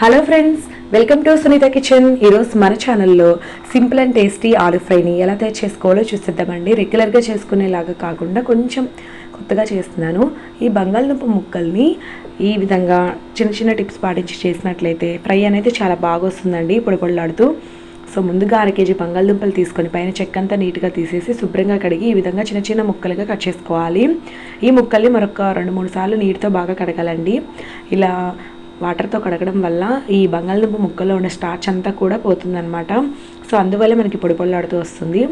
Hello friends welcome to Sunitha kitchen ఈరోజు మన ఛానల్లో సింపుల్ అండ్ టేస్టీ ఆలు ఫ్రైని ఎలా తయారు చేసుకోవాలో చూసేద్దామండి. రెగ్యులర్గా చేసుకునేలాగా కాకుండా కొంచెం కొత్తగా చేస్తున్నాను. ఈ బంగాళదుంప ముక్కల్ని ఈ విధంగా చిన్న చిన్న టిప్స్ పాటించి చేసినట్లయితే ఫ్రై అనేది చాలా బాగా వస్తుందండి పొడి సో ముందుగా అర కేజీ బంగాళదుంపలు తీసుకొని పైన చెక్కంతా నీట్గా తీసేసి శుభ్రంగా కడిగి ఈ విధంగా చిన్న చిన్న ముక్కలుగా కట్ చేసుకోవాలి. ఈ ముక్కల్ని మరొక రెండు మూడు సార్లు నీటితో బాగా కడగాలండి. ఇలా వాటర్తో కడగడం వల్ల ఈ బంగాళదుంప ముక్కలో ఉన్న స్టార్చ్ అంతా కూడా పోతుందనమాట సో అందువల్ల మనకి పొడి పొల్లాడుతూ వస్తుంది.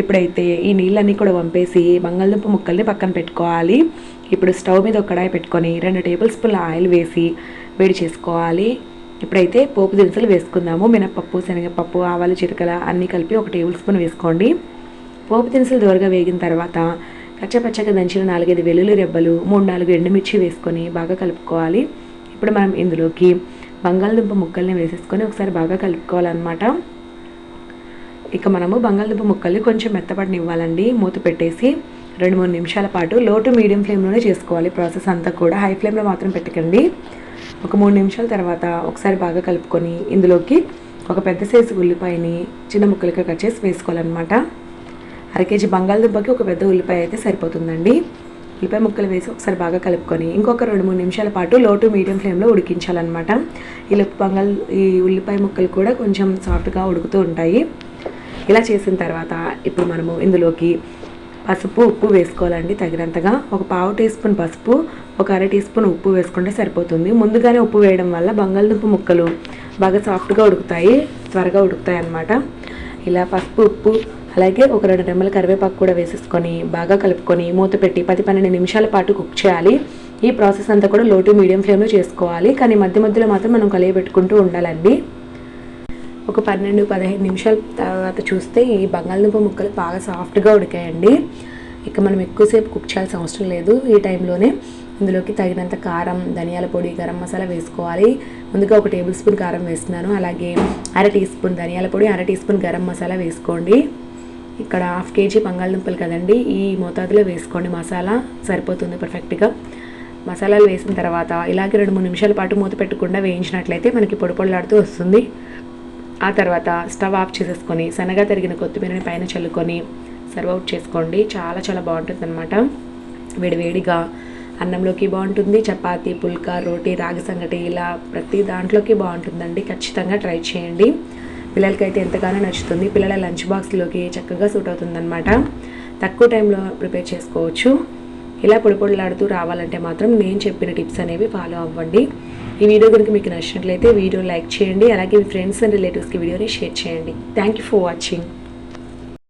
ఇప్పుడైతే ఈ నీళ్ళన్నీ కూడా పంపేసి బంగాళదుంప ముక్కల్ని పక్కన పెట్టుకోవాలి. ఇప్పుడు స్టవ్ మీద ఒక కడాయి పెట్టుకొని రెండు టేబుల్ స్పూన్ల ఆయిల్ వేసి వేడి చేసుకోవాలి. ఇప్పుడైతే పోపు దినుసులు వేసుకుందాము. మినపప్పు శనగపప్పు ఆవాలు చిరకల అన్నీ కలిపి ఒక టేబుల్ స్పూన్ వేసుకోండి. పోపు దినుసులు దూరగా వేగిన తర్వాత పచ్చపచ్చగా దంచిన నాలుగైదు వెల్లుల్లి రెబ్బలు మూడు నాలుగు ఎండుమిర్చి వేసుకొని బాగా కలుపుకోవాలి. ఇప్పుడు మనం ఇందులోకి బంగాళదుంప ముక్కల్ని వేసేసుకొని ఒకసారి బాగా కలుపుకోవాలన్నమాట. ఇక మనము బంగాళదుంప ముక్కల్ని కొంచెం మెత్తపడినివ్వాలండి. మూత పెట్టేసి రెండు మూడు నిమిషాల పాటు లో టు మీడియం ఫ్లేమ్లోనే చేసుకోవాలి. ప్రాసెస్ అంతా కూడా హై ఫ్లేమ్లో మాత్రం పెట్టకండి. ఒక మూడు నిమిషాల తర్వాత ఒకసారి బాగా కలుపుకొని ఇందులోకి ఒక పెద్ద సైజు ఉల్లిపాయని చిన్న ముక్కలుగా కట్ చేసి వేసుకోవాలన్నమాట. అర కేజీ బంగాళదుంపకి ఒక పెద్ద ఉల్లిపాయ అయితే సరిపోతుందండి. ఉల్లిపాయ ముక్కలు వేసి ఒకసారి బాగా కలుపుకొని ఇంకొక రెండు మూడు నిమిషాల పాటు లో టు మీడియం ఫ్లేమ్లో ఉడికించాలన్నమాట. ఈ పొంగల్ ఈ ఉల్లిపాయ ముక్కలు కూడా కొంచెం సాఫ్ట్గా ఉడుకుతూ ఉంటాయి. ఇలా చేసిన తర్వాత ఇప్పుడు మనము ఇందులోకి పసుపు ఉప్పు వేసుకోవాలండి తగినంతగా. ఒక పావు టీ స్పూన్ పసుపు ఒక అర టీ స్పూన్ ఉప్పు వేసుకుంటే సరిపోతుంది. ముందుగానే ఉప్పు వేయడం వల్ల బంగాళదుంప ముక్కలు బాగా సాఫ్ట్గా ఉడుకుతాయి త్వరగా ఉడుకుతాయి అన్నమాట ఇలా పసుపు ఉప్పు అలాగే ఒక రెండు రెమ్మల కరివేపాకు కూడా వేసేసుకొని బాగా కలుపుకొని మూత పెట్టి పది పన్నెండు నిమిషాల పాటు కుక్ చేయాలి. ఈ ప్రాసెస్ అంతా కూడా లోటు మీడియం ఫ్లేమ్లో చేసుకోవాలి. కానీ మధ్య మధ్యలో మాత్రం మనం కలియబెట్టుకుంటూ ఉండాలండి. ఒక పన్నెండు పదిహేను నిమిషాల తర్వాత చూస్తే ఈ బంగాళదుంప ముక్కలు బాగా సాఫ్ట్గా ఉడికాయండి. ఇక మనం ఎక్కువసేపు కుక్ చేయాల్సిన అవసరం లేదు. ఈ టైంలోనే ఇందులోకి తగినంత కారం ధనియాల పొడి గరం మసాలా వేసుకోవాలి. ముందుగా ఒక టేబుల్ స్పూన్ కారం వేస్తున్నాను. అలాగే అర టీ స్పూన్ ధనియాల పొడి అర టీ స్పూన్ గరం మసాలా వేసుకోండి. ఇక్కడ హాఫ్ కేజీ బంగాళదుంపలు కదండి. ఈ మోతాదులో వేసుకోండి మసాలా. సరిపోతుంది పర్ఫెక్ట్గా మసాలాలు వేసిన తర్వాత ఇలాగే రెండు మూడు నిమిషాల పాటు మూత పెట్టకుండా వేయించినట్లయితే మనకి పొడిపొడలాడుతూ వస్తుంది. ఆ తర్వాత స్టవ్ ఆఫ్ చేసేసుకొని సన్నగా తరిగిన కొత్తిమీరని పైన చల్లుకొని సర్వ్ అవుట్ చేసుకోండి. చాలా చాలా బాగుంటుంది అనమాట వేడివేడిగా అన్నంలోకి బాగుంటుంది. చపాతీ పుల్కా రోటీ రాగి సంగటి ఇలా ప్రతి దాంట్లోకి బాగుంటుందండి. ఖచ్చితంగా ట్రై చేయండి. పిల్లలకైతే ఎంతగానో నచ్చుతుంది. పిల్లల లంచ్ బాక్స్లోకి చక్కగా సూట్ అవుతుందన్నమాట. తక్కువ టైంలో ప్రిపేర్ చేసుకోవచ్చు. ఇలా పొడి పొడిలాడుతూ రావాలంటే మాత్రం నేను చెప్పిన టిప్స్ అనేవి ఫాలో అవ్వండి. ఈ వీడియో కనుక మీకు నచ్చినట్లయితే వీడియో లైక్ చేయండి. అలాగే మీ ఫ్రెండ్స్ అండ్ రిలేటివ్స్కి వీడియోని షేర్ చేయండి. Thank you for watching.